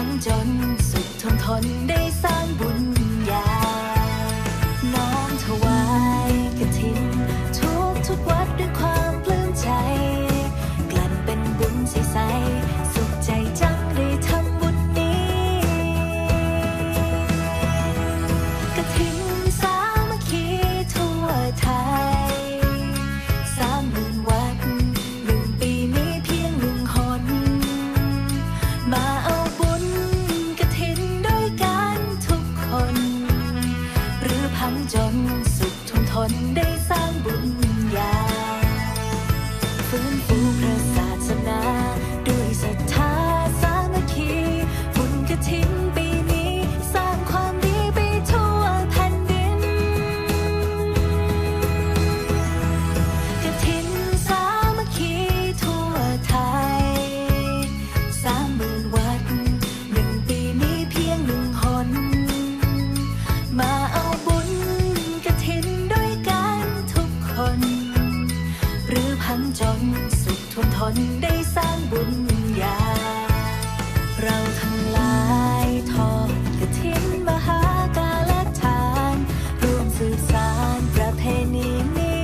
้งจน สุดทนทนได้สร้างบุญญา น้อมถวายกระถิน ทุกทุกวัดด้วยความปลื้มใจ กลั่นเป็นบุญใส่ ทั้งจนสุดทนทนได้ ผมจน สุขทนทนได้สร้างบุญ